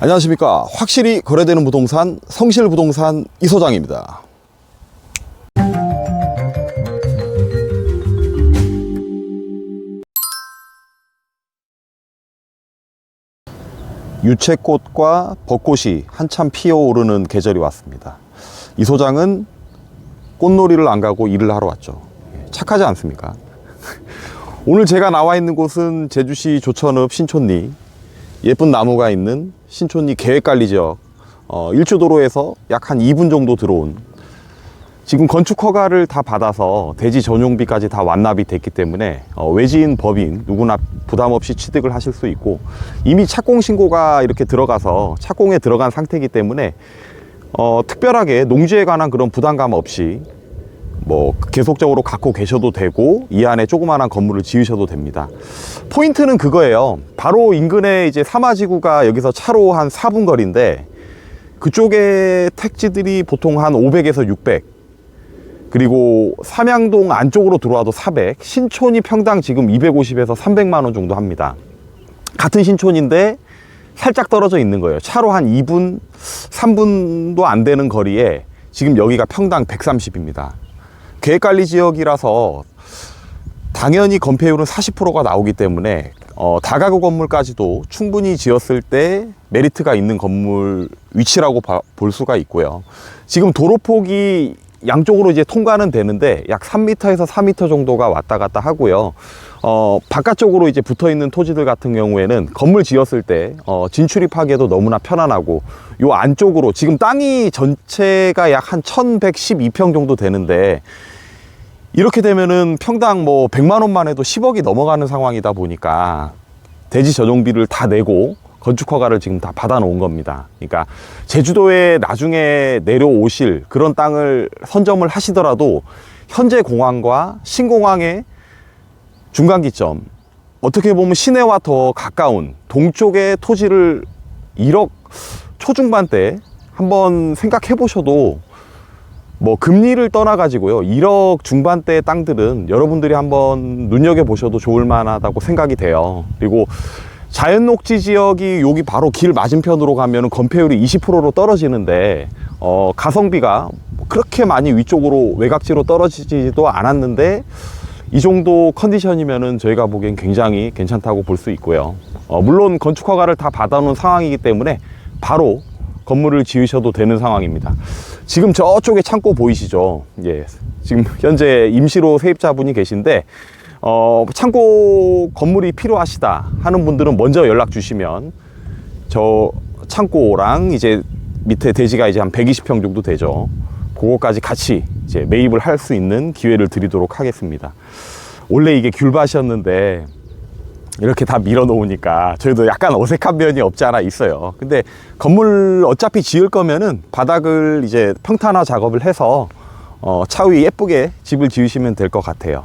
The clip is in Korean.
안녕하십니까. 확실히 거래되는 부동산 성실부동산 이소장입니다. 유채꽃과 벚꽃이 한참 피어오르는 계절이 왔습니다. 이 소장은 꽃놀이를 안 가고 일을 하러 왔죠. 착하지 않습니까? 오늘 제가 나와 있는 곳은 제주시 조천읍 신촌리 예쁜 나무가 있는 신촌리 계획관리 지역 어, 일주도로에서 약 한 2분 정도 들어온 지금 건축 허가를 다 받아서 대지 전용비까지 다 완납이 됐기 때문에 어, 외지인 법인 누구나 부담 없이 취득을 하실 수 있고 이미 착공 신고가 이렇게 들어가서 착공에 들어간 상태이기 때문에 어, 특별하게 농지에 관한 그런 부담감 없이 뭐 계속적으로 갖고 계셔도 되고 이 안에 조그마한 건물을 지으셔도 됩니다. 포인트는 그거예요. 바로 인근에 이제 사마지구가 여기서 차로 한 4분 거리인데 그쪽에 택지들이 보통 한 500에서 600 그리고 삼양동 안쪽으로 들어와도 400 신촌이 평당 지금 250에서 300만 원 정도 합니다. 같은 신촌인데 살짝 떨어져 있는 거예요. 차로 한 2분, 3분도 안 되는 거리에 지금 여기가 평당 130입니다. 계획관리 지역이라서 당연히 건폐율은 40%가 나오기 때문에 어, 다가구 건물까지도 충분히 지었을 때 메리트가 있는 건물 위치라고 봐- 볼 수가 있고요. 지금 도로폭이 양쪽으로 이제 통과는 되는데 약 3m에서 4m 정도가 왔다 갔다 하고요. 어, 바깥쪽으로 이제 붙어 있는 토지들 같은 경우에는 건물 지었을 때 어, 진출입하기에도 너무나 편안하고 요 안쪽으로 지금 땅이 전체가 약 한 1112평 정도 되는데 이렇게 되면은 평당 뭐 100만 원만 해도 10억이 넘어가는 상황이다 보니까 대지 전용비를 다 내고 건축 허가를 지금 다 받아 놓은 겁니다. 그러니까 제주도에 나중에 내려오실 그런 땅을 선점을 하시더라도 현재 공항과 신공항의 중간기점. 어떻게 보면 시내와 더 가까운 동쪽의 토지를 1억 초중반 때 한번 생각해 보셔도 뭐 금리를 떠나 가지고요. 1억 중반대 땅들은 여러분들이 한번 눈여겨 보셔도 좋을 만하다고 생각이 돼요. 그리고 자연 녹지 지역이 여기 바로 길 맞은편으로 가면 건폐율이 20%로 떨어지는데 어, 가성비가 그렇게 많이 위쪽으로 외곽지로 떨어지지도 않았는데 이 정도 컨디션이면은 저희가 보기엔 굉장히 괜찮다고 볼 수 있고요. 어, 물론 건축 허가를 다 받아놓은 상황이기 때문에 바로 건물을 지으셔도 되는 상황입니다. 지금 저쪽에 창고 보이시죠? 예. 지금 현재 임시로 세입자분이 계신데, 어, 창고 건물이 필요하시다 하는 분들은 먼저 연락 주시면 저 창고랑 이제 밑에 대지가 이제 한 120평 정도 되죠. 그거까지 같이 이제 매입을 할 수 있는 기회를 드리도록 하겠습니다. 원래 이게 귤밭이었는데 이렇게 다 밀어 놓으니까 저희도 약간 어색한 면이 없지 않아 있어요. 근데 건물 어차피 지을 거면은 바닥을 이제 평탄화 작업을 해서 어, 차위 예쁘게 집을 지으시면 될 것 같아요.